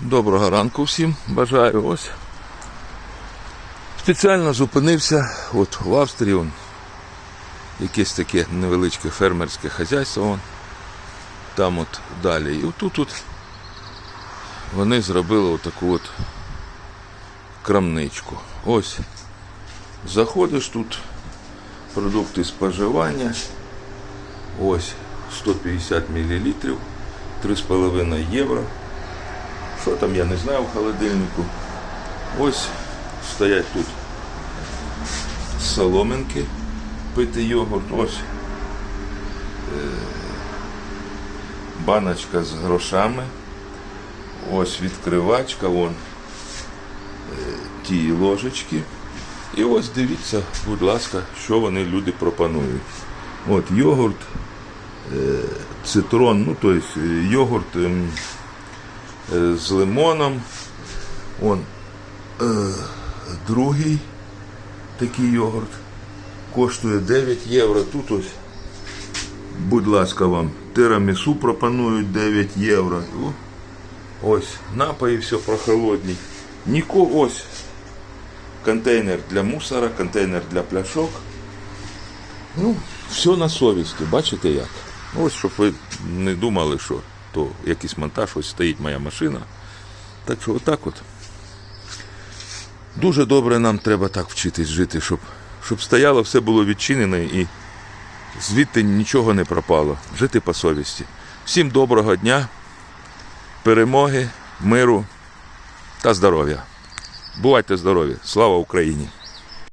Доброго ранку всім бажаю. Ось. Спеціально зупинився от в Австрії. Он, якесь таке невеличке фермерське хазяйство. Вон, там от далі. І отут от вони зробили отаку от крамничку. Ось. Заходиш тут, продукти споживання. Ось 150 мл, 3,5 євро. Що там, я не знаю в холодильнику. Ось стоять тут соломинки, пити йогурт. Ось е, баночка з грошами. Ось відкривачка, вон е, ті ложечки. І ось дивіться, будь ласка, що вони люди пропонують. От йогурт, е, цитрон, ну тобто йогурт ем, з лимоном. Он е, другий такий йогурт коштує 9 євро. Тут ось, будь ласка, вам тирамісу пропонують 9 євро. Ось, напої все прохолодні. Ніко, ось контейнер для мусора, контейнер для пляшок. Ну, все на совісті, бачите як? Ось, щоб ви не думали, що то якийсь монтаж, ось стоїть моя машина. Так що отак от. Дуже добре нам треба так вчитись жити, щоб, щоб стояло, все було відчинене і звідти нічого не пропало. Жити по совісті. Всім доброго дня, перемоги, миру та здоров'я. Бувайте здорові! Слава Україні!